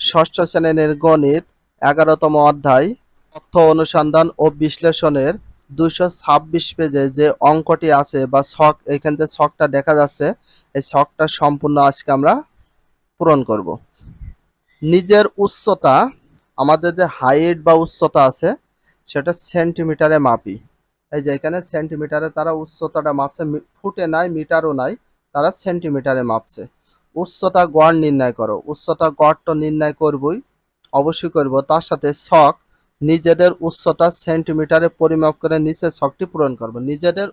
ষষ্ঠ শ্রেণির গণিত এগারোতম অধ্যায়, তথ্য অনুসন্ধান ও বিশ্লেষণের দুশো ছাব্বিশ পেজে যে অঙ্কটি আছে বা ছক, এখান থেকে ছকটা দেখা যাচ্ছে, এই ছকটা সম্পূর্ণ আজকে আমরা পূরণ করব। নিজের উচ্চতা, আমাদের যে হাইট বা উচ্চতা আছে, সেটা সেন্টিমিটারে মাপি। এই যে এখানে সেন্টিমিটারে তারা উচ্চতাটা মাপছে ফুটে নাই, মিটারও নাই, তারা সেন্টিমিটারে মাপছে। উচ্চতা গড় নির্ণয় করো। উচ্চতা গড় তো নির্ণয় করবই, অবশ্যই করব। তার সাথে ছক, নিজেদের উচ্চতা সেন্টিমিটারে পরিমাপ করে নিচে ছকটি পূরণ করব। নিজেদের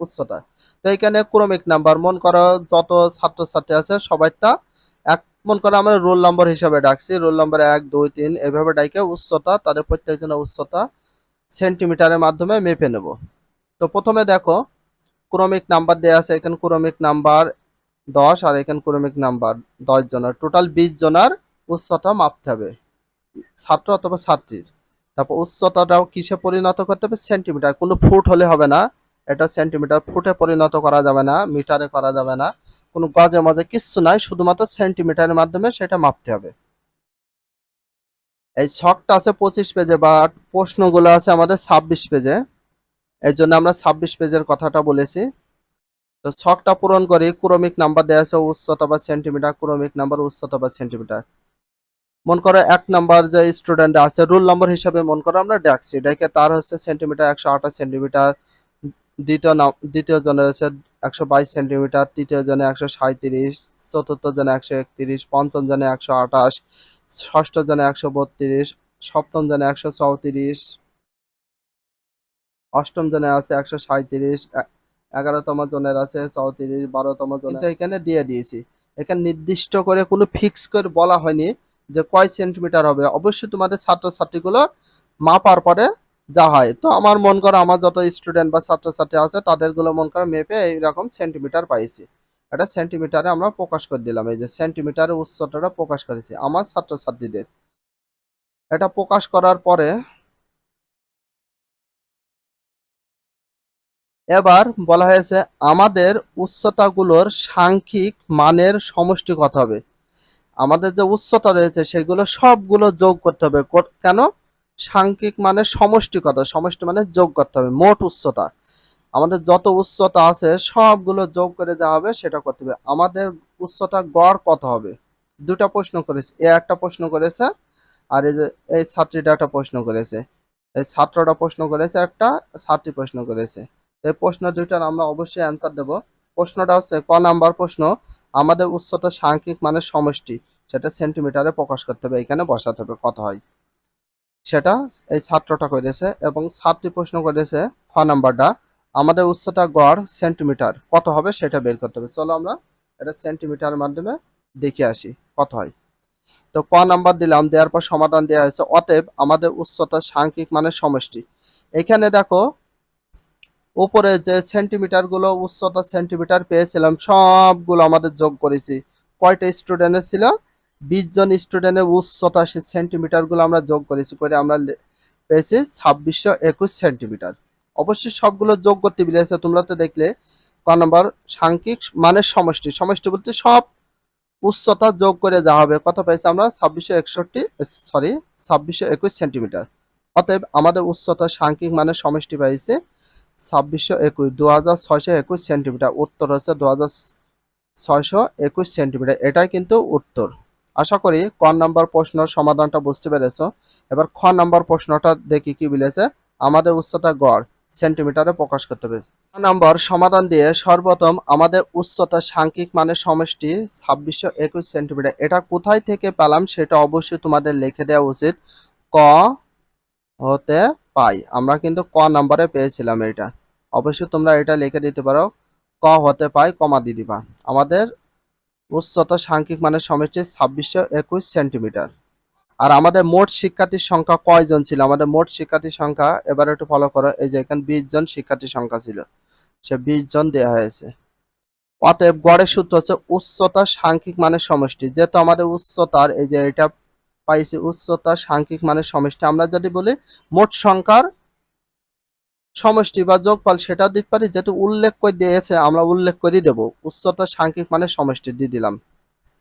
উচ্চতা। তো এখানে ক্রমিক নাম্বার, মন করো যত ছাত্রছাত্রী আছে সবাই তা এক, মন করো আমরা রোল নাম্বার হিসাবে ডাকছি। রোল নাম্বার এক, দুই, তিন, এভাবে ডাইকে উচ্চতা, তাদের প্রত্যেকজনের উচ্চতা সেন্টিমিটারের মাধ্যমে মেপে নেব। তো প্রথমে দেখো, ক্রমিক নাম্বার দেওয়া আছে। এখানে ক্রমিক নাম্বার দশ, আর এখানে ক্রমিক নাম্বার দশ জনের। টোটাল বিশ জনের উচ্চতা মাপতে হবে। ছাত্র অথবা ছাত্রীর। তারপর উচ্চতাটাও কিসে পরিণত করতে হবে? সেন্টিমিটার কোনো ফুট হলে হবে না। এটা সেন্টিমিটার ফুটে পরিণত করা যাবে না, মিটারে করা যাবে না। কোনো গজে মজে কিচ্ছু নাই, শুধুমাত্র সেন্টিমিটারের মাধ্যমে সেটা মাপতে হবে। এই শখটা আছে পঁচিশ পেজে বা প্রশ্নগুলো আছে আমাদের ছাব্বিশ পেজে। এর জন্য আমরা ছাব্বিশ পেজের কথাটা বলেছি। তো ছকটা পূরণ করি, ক্রমিক নাম্বার দেওয়া আছে উচ্চতা বা সেন্টিমিটার ক্রমিক নাম্বার উচ্চতা বা সেন্টিমিটার মন করো এক নাম্বার যে স্টুডেন্ট আছে রুল নাম্বার হিসাবে মন করো আমরা ডাকছি, ডেকে তার হচ্ছে সেন্টিমিটার একশো আঠাশ সেন্টিমিটার দ্বিতীয় নাম, দ্বিতীয় জনের হচ্ছে একশো বাইশ সেন্টিমিটার তৃতীয় জনে একশো সাঁত্রিশ চতুর্থ জনে একশো একত্রিশ, পঞ্চম জনে একশো আঠাশ, ষষ্ঠ জনে একশো বত্রিশ, সপ্তম জনে একশো চৌত্রিশ, অষ্টম জনে আছে একশো সাঁত্রিশ এগারোতম জনের আছে চৌত্রিশ বারোতম জনের এখানে দিয়ে দিয়েছি। এখানে নির্দিষ্ট করে কোনো ফিক্স করে বলা হয়নি যে কয় সেন্টিমিটার হবে। অবশ্যই তোমাদের ছাত্রছাত্রীগুলো মাপার পরে যা হয়। তো আমার মন করো আমার যত স্টুডেন্ট বা ছাত্রছাত্রী আছে তাদেরগুলো মন করে মেপে এইরকম সেন্টিমিটার পাইছি। এটা সেন্টিমিটারে আমরা প্রকাশ করে দিলাম। এই যে সেন্টিমিটারের উচ্চতাটা প্রকাশ করেছি আমার ছাত্রছাত্রীদের। এটা প্রকাশ করার পরে এবার বলা হয়েছে আমাদের উচ্চতাগুলোর সাংখ্যিক মানের সমষ্টি কত হবে? আমাদের যে উচ্চতা রয়েছে সেগুলো সবগুলো যোগ করতে হবে। কেন? সাংখ্যিক মানের সমষ্টি কত? সমষ্টি মানে যোগ করতে হবে, মোট উচ্চতা। আমাদের যত উচ্চতা আছে সবগুলো যোগ করে যা হবে সেটা করতে হবে। আমাদের উচ্চতা গড় কত হবে? দুটা প্রশ্ন করেছে। এ একটা প্রশ্ন করেছে, আর এই যে এই ছাত্রীটা একটা প্রশ্ন করেছে। এই ছাত্রটা প্রশ্ন করেছে একটা, ছাত্রী প্রশ্ন করেছে। এই প্রশ্ন দুইটার আমরা অবশ্যই অ্যান্সার দেব। প্রশ্নটা হচ্ছে, ক নাম্বার প্রশ্ন? আমাদের উচ্চতা সাংখ্যিক মানের সমষ্টি, সেটা সেন্টিমিটারে প্রকাশ করতে হবে, এখানে বসাতে হবে কত হয়। সেটা এই ছাত্রটা করেছে এবং ছাত্রী প্রশ্ন করেছে, খ নাম্বারটা, আমাদের উচ্চতা গড় সেন্টিমিটার কত হবে সেটা বের করতে হবে। চলো আমরা এটা সেন্টিমিটারের মাধ্যমে দেখে আসি কত হয়। তো ক নাম্বার দিলাম, দেওয়ার পর সমাধান দেওয়া হয়েছে, অতএব আমাদের উচ্চতা সাংখ্যিক মানের সমষ্টি। এখানে দেখো উপরে যে সেন্টিমিটারগুলো, উচ্চতা সেন্টিমিটার পেয়েছিলাম, সবগুলো আমাদের যোগ করেছি। কয়টা স্টুডেন্টের ছিল? বিশ জন স্টুডেন্টের উচ্চতা সে সেন্টিমিটারগুলো আমরা যোগ করেছি, করে আমরা পেয়েছি ছাব্বিশশো একুশ সেন্টিমিটার অবশ্যই সবগুলো যোগ করতে বিলেছে, তোমরা তো দেখলে। ক নম্বর, সাংখ্যিক মানের সমষ্টি। সমষ্টি বলতে সব উচ্চতা যোগ করে যা হবে। কত পেয়েছি আমরা? ছাব্বিশশো একষট্টি সরি ছাব্বিশশো একুশ সেন্টিমিটার অতএব আমাদের উচ্চতা সাংখ্যিক মানের সমষ্টি পেয়েছে। ছাব্বিশশো একুশ দু হাজার ছয়শো একুশ সেন্টিমিটার। উত্তর হচ্ছে দু হাজার ছয়শো একুশ সেন্টিমিটার। এটাই কিন্তু উত্তর। আশা করি ক নম্বর প্রশ্নের সমাধানটা বুঝতে পেরেছ। এবার খ নম্বর প্রশ্নটা দেখি কি বলেছে। আমাদের উচ্চতা গড় সেন্টিমিটারে প্রকাশ করতে হবে। খ নাম্বার সমাধান দিয়ে সর্বপ্রথম আমাদের উচ্চতা সাংখ্যিক মানের সমষ্টি ছাব্বিশশো একুশ সেন্টিমিটার। এটা কোথায় থেকে পেলাম সেটা অবশ্যই তোমাদের লিখে দেওয়া উচিত। ক হতে পাই। আমরা কিন্তু ক নাম্বারে পেয়েছিলাম এটা। অবশ্যই তোমরা এটা লিখে দিতে পারো। ক হতে পাই, কমা দিয়ে দিবা। আমাদের উচ্চতা সাংখ্যিক মানের সমষ্টি ছাব্বিশশো একুশ সেন্টিমিটার। আর আমাদের মোট শিক্ষার্থীর সংখ্যা কয়জন ছিল? আমাদের মোট শিক্ষার্থীর সংখ্যা এবার একটু ফলো করো। এই যে এখানে বিশ জন শিক্ষার্থীর সংখ্যা ছিল। সে বিশ জন দেওয়া হয়েছে। অতএব গড়ের সূত্র হচ্ছে উচ্চতা সাংখ্যিক মানের সমষ্টি। যেহেতু আমাদের উচ্চতার, এই যে এটা পাইছি উচ্চতা, সাংখ্যিক মানের সমষ্টি। আমরা যদি বলি মোট সংখ্যার সমষ্টি বা যোগফল সেটা দিতে পারি। যেহেতু উল্লেখ করে দিয়েছে, আমরা উল্লেখ করে দেব। উচ্চতা, সাংখ্যিক মানের সমষ্টি দিয়ে দিলাম,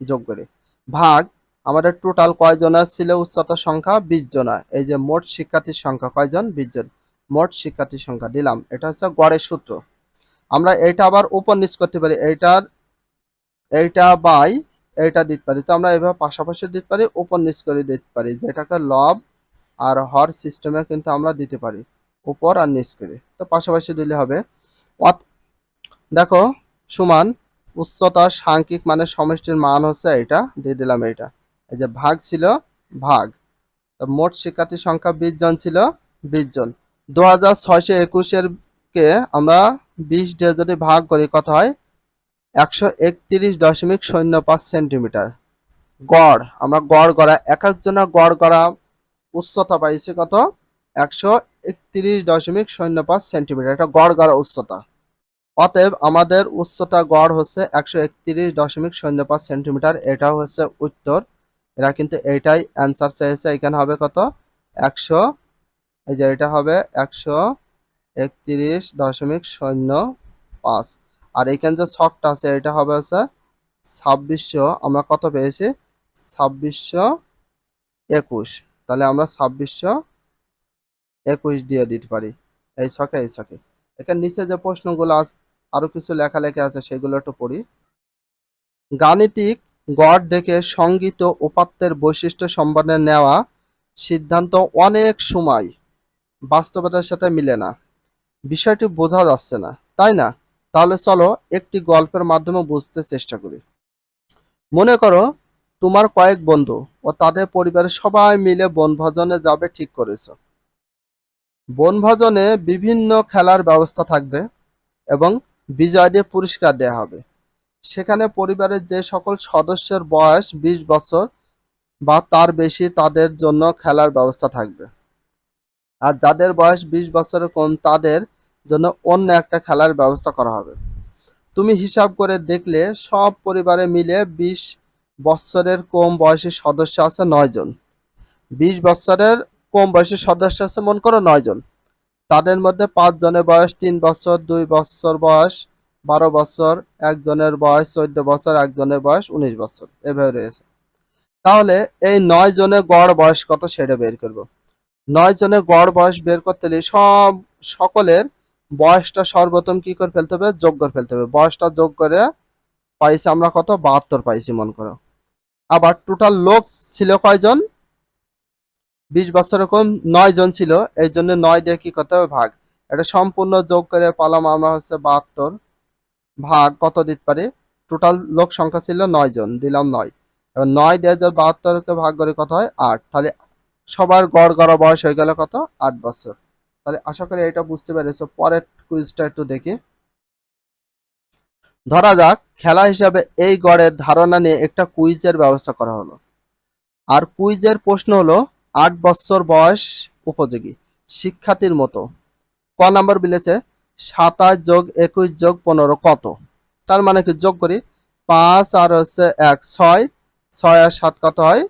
যোগ করে। ভাগ, আমাদের টোটাল কয়জনের ছিল উচ্চতার সংখ্যা? বিশ জনা। এই যে মোট শিক্ষার্থীর সংখ্যা, কয়জন? বিশ জন। মোট শিক্ষার্থীর সংখ্যা দিলাম। এটা হচ্ছে গড়ের সূত্র। আমরা এটা আবার উপর নিচ করতে পারি। এইটার, এইটা বাই এইটা দিতে পারি। তো আমরা এভাবে পাশাপাশি দিতে পারি উপর নিচ করে দিতে পারি। যেটাকে লব আর হর সিস্টেমে কিন্তু আমরা দিতে পারি, উপর আর নিচ করে। তো পাশাপাশি দিলে হবে। দেখো, সমান উচ্চতার সাংখ্যিক মানে সমষ্টির মান হচ্ছে এটা, দিয়ে দিলাম এটা। এই যে ভাগ ছিল, ভাগ। তো মোট শিক্ষার্থীর সংখ্যা বিশ জন ছিল, বিশ জন। দু হাজার ছয়শো একুশের কে আমরা বিশ দিয়ে যদি ভাগ করি, কত হয়? একশো একত্রিশ দশমিক শূন্য পাঁচ সেন্টিমিটার। গড়, আমরা গড় গড়া এক একজনের গড় গড়া উচ্চতা পাইছি কত? একশো একত্রিশ দশমিক শূন্য পাঁচ সেন্টিমিটার, এটা গড় গড়া উচ্চতা। অতএব আমাদের উচ্চতা গড় হচ্ছে একশো একত্রিশ দশমিক শূন্য পাঁচ সেন্টিমিটার, এটাও হচ্ছে উত্তর। এরা কিন্তু এইটাই অ্যান্সার চেয়েছে, এখানে হবে কত? একশো, এই যে এটা হবে একশো একত্রিশ দশমিক শূন্য পাঁচ। আর এখানে যে ছকটা আছে, এটা হবে হচ্ছে ছাব্বিশশো, আমরা কত পেয়েছি? ছাব্বিশশো একুশ। তাহলে আমরা ছাব্বিশশো একুশ দিয়ে দিতে পারি। এই ছকে এই ছকে। এখানে নিচে যে প্রশ্নগুলো আছে, আরও কিছু লেখালেখি আছে, সেগুলো একটু পড়ি। গাণিতিক গড় দেখে সংগীত উপাত্তের বৈশিষ্ট্য সম্বন্ধে নেওয়া সিদ্ধান্ত অনেক সময় বাস্তবতার সাথে মিলে না। বিষয়টি বোঝা যাচ্ছে না, তাই না? তাহলে চলো একটি গল্পের মাধ্যমে বুঝতে চেষ্টা করি। মনে করো, তোমার কয়েক বন্ধু ও তাদের পরিবারের সবাই মিলে বনভোজনে যাবে ঠিক করেছ। বনভোজনে বিভিন্ন খেলার ব্যবস্থা থাকবে এবং বিজয়ীদের পুরস্কার দেওয়া হবে। সেখানে পরিবারের যে সকল সদস্যের বয়স বিশ বছর বা তার বেশি তাদের জন্য খেলার ব্যবস্থা থাকবে। আর যাদের বয়স বিশ বছরের কম তাদের জন্য অন্য একটা খেলার ব্যবস্থা করা হবে। তুমি হিসাব করে দেখলে সব পরিবারে মিলে বিশ বছরের কম বয়সী সদস্য আছে নয় জন। বিশ বছরের কম বয়সী সদস্য আছে মন করো নয় জন। তাদের মধ্যে পাঁচ জনের বয়স তিন বছর, দুই বছর বয়স, বারো বছর একজনের বয়স চোদ্দ বছর একজনের বয়স উনিশ বছর। এভাবে রয়েছে। তাহলে এই নয় জনের গড় বয়স কত সেটা বের করব। নয় জনের গড় বয়স বের করতে সব সকলের বয়সটা সর্বপ্রথম কি করে ফেলতে হবে? যোগ করে ফেলতে হবে। বয়সটা যোগ করে পাইছি আমরা কত? বাহাত্তর পাইছি মন করো। আবার টোটাল লোক ছিল কয়জন? বিশ বছর এরকম নয় জন ছিল। এই জন্য নয় দিয়ে কি করতে হবে? ভাগ। এটা সম্পূর্ণ যোগ করে পালাম আমরা হচ্ছে বাহাত্তর। ভাগ কত দিতে পারি? টোটাল লোক সংখ্যা ছিল নয় জন। দিলাম নয়। এবার নয় দিয়ে বাহাত্তরকে ভাগ করে কত হয়? আট। তাহলে সবার গড় গড়া বয়স হয়ে গেল কত? আট বছর। তাহলে আশা করি এটা বুঝতে পেরেছ। পরের কুইজটা একটু দেখি। ধরা যাক, খেলা হিসাবে এই গড়ের ধারণা নিয়ে একটা কুইজের ব্যবস্থা করা হলো। আর কুইজের প্রশ্ন হলো, আট বছর বয়স উপযোগী, শিক্ষার্থীর মতো। ক নাম্বার বিলেছে, সাতাশ যোগ একুশ যোগ পনেরো কত? তার মানে কি যোগ করি, পাঁচ আর হচ্ছে এক, ছয়। ছয় আর সাত কত হয়?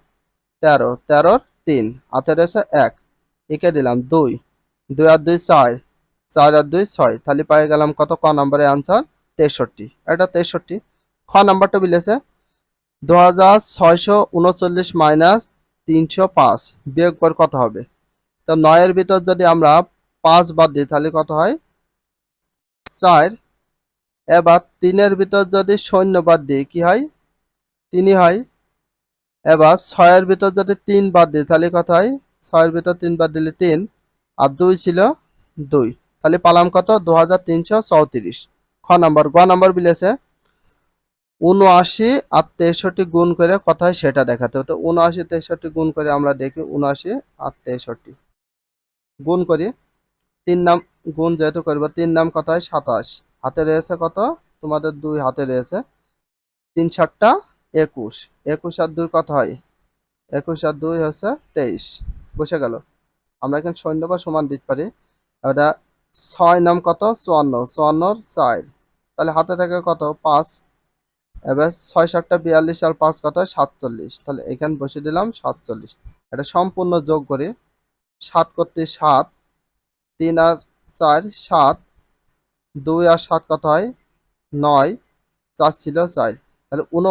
তেরো। তেরোর তিন। হাতে রয়েছে এক। একে দিলাম দুই। দুই আর দুই ছয়, চার আর দুই ছয়। তাহলে পাই গেলাম কত? ক নম্বরে আনসার তেষট্টি। এটা তেষট্টি। খ নাম্বারটা বিলেছে দু হাজার ছয়শো উনচল্লিশ মাইনাস তিনশো পাঁচ। বিয়োগ করে কত হবে? তো নয়ের ভিতর যদি আমরা পাঁচ বাদ দিই, তাহলে কত হয়? চার। এবার তিনের ভিতর যদি শূন্য বাদ দিই, কি হয়? তিনই হয়। এবার ছয়ের ভিতর যদি তিন বাদ দিই, তাহলে কত হয়? ছয়ের ভিতর তিন বাদ দিলে তিন। আর দুই ছিল দুই। তাহলে পালাম কত? দু হাজার তিনশো চৌত্রিশ খ নম্বর গ নম্বর বিলেছে উনআশি আর তেষট্টি গুণ করে কথায় সেটা দেখাতে হতো উনআশি তেষট্টি গুণ করে আমরা দেখি উনআশি আর তেষট্টি। গুণ করি, তিন নাম, গুণ যেহেতু করব, তিন নাম কত হয়? সাতাশ। হাতে রয়েছে কত? তোমাদের দুই হাতে রয়েছে তিন সাতটা একুশ। একুশ আর দুই কত হয়? একুশ আর দুই হচ্ছে তেইশ। বসে গেল। আমরা এখানে সৈন্য বা সমান দিতে পারি। এটা ছয় নাম কত? চুয়ান্ন। চুয়ান্নর চার। তাহলে হাতে থাকে কত? পাঁচ। এবার ছয় সাতটা বিয়াল্লিশ আর পাঁচ কত? সাতচল্লিশ। তাহলে এখানে বসে দিলাম সাতচল্লিশ। এটা সম্পূর্ণ যোগ করে। সাত করতে সাত। তিন আর চার, সাত। দুই আর সাত কত হয়? নয়। চার ছিল চার। তাহলে উন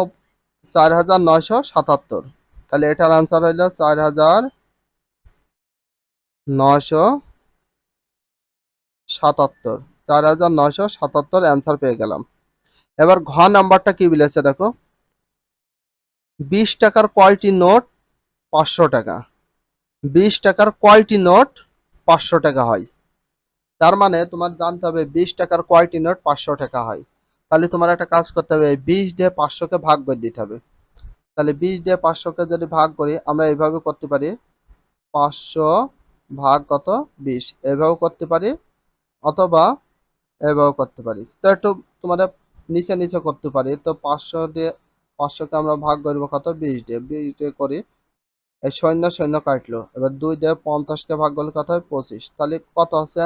চার হাজার নয়শো সাতাত্তর। তাহলে এটার আনসার হইল চার হাজার নশো সাতাত্তর। চার হাজার নশো সাতাত্তর অ্যান্সার পেয়ে গেলাম। এবার ঘ নাম্বারটা কি বলেছে দেখো? বিশ টাকার কয়টি নোট পাঁচশো টাকা। বিশ টাকার কয়টি নোট পাঁচশো টাকা হয়। তার মানে তোমার জানতে হবে বিশ টাকার কয়টি নোট পাঁচশো টাকা হয়। তাহলে তোমার একটা কাজ করতে হবে, বিশ দিয়ে পাঁচশোকে ভাগ করে দিতে হবে। তাহলে বিশ দিয়ে পাঁচশোকে যদি ভাগ করি, আমরা এইভাবে করতে পারি, পাঁচশো ভাগ কত? বিশ। এভাবেও করতে পারি, অথবা এভাবেও করতে পারি। তো একটু তোমাদের নিচে নিচে করতে পারি। তো পাঁচশো দিয়ে, পাঁচশোকে আমরা ভাগ করব কত? বিশ দিয়ে। বিশ দিয়ে করি, এই সৈন্য সৈন্য কাটলো। এবার দুই দিয়ে পঞ্চাশকে ভাগ করলে কত হয়? পঁচিশ। তাহলে কত আছে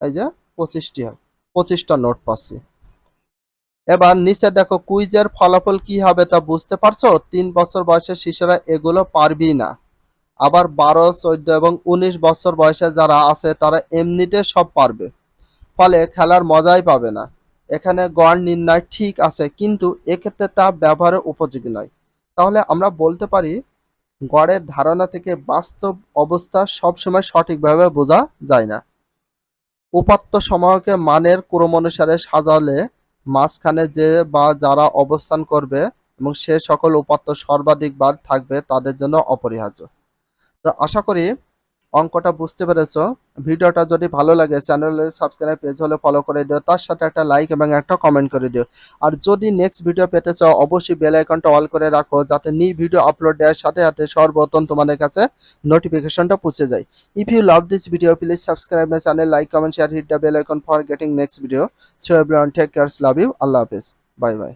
এই যে পঁচিশটি হয়। পঁচিশটা নোট পাচ্ছি। এবার নিচে দেখো, কুইজের ফলাফল কি হবে তা বুঝতে পারছ? তিন বছর বয়সের শিশুরা এগুলো পারবি না। আবার বারো, চোদ্দ এবং উনিশ বছর বয়সে যারা আছে, তারা এমনিতে সব পারবে। ফলে খেলার মজাই পাবে না। এখানে গড় নির্ণয় ঠিক আছে, কিন্তু এক্ষেত্রে তা ব্যবহারের উপযোগী নয়। তাহলে আমরা বলতে পারি, গড়ের ধারণা থেকে বাস্তব অবস্থা সবসময় সঠিকভাবে বোঝা যায় না। উপাত্ত সমূহকে মানের ক্রম অনুসারে সাজালে মাঝখানে যে বা যারা অবস্থান করবে এবং সে সকল উপাত্ত সর্বাধিক বার থাকবে তাদের জন্য অপরিহার্য। আশা করি অঙ্কটা বুঝতে পেরেছ। ভিডিওটা যদি ভালো লাগে চ্যানেলে সাবস্ক্রাইব পেজ হলে ফলো করে দিও, তার সাথে একটা লাইক এবং একটা কমেন্ট করে দিও। আর যদি নেক্সট ভিডিও পেতে চাও, অবশ্যই বেল আইকনটা অল করে রাখো, যাতে নিউ ভিডিও আপলোড দেওয়ার সাথে সাথে সর্বপ্রথম তোমাদের কাছে নোটিফিকেশনটা পৌঁছে যায়। If you love this video please subscribe my channel like comment share hit the bell icon for getting next video so everyone take cares love you আল্লাহ হাফেজ বাই বাই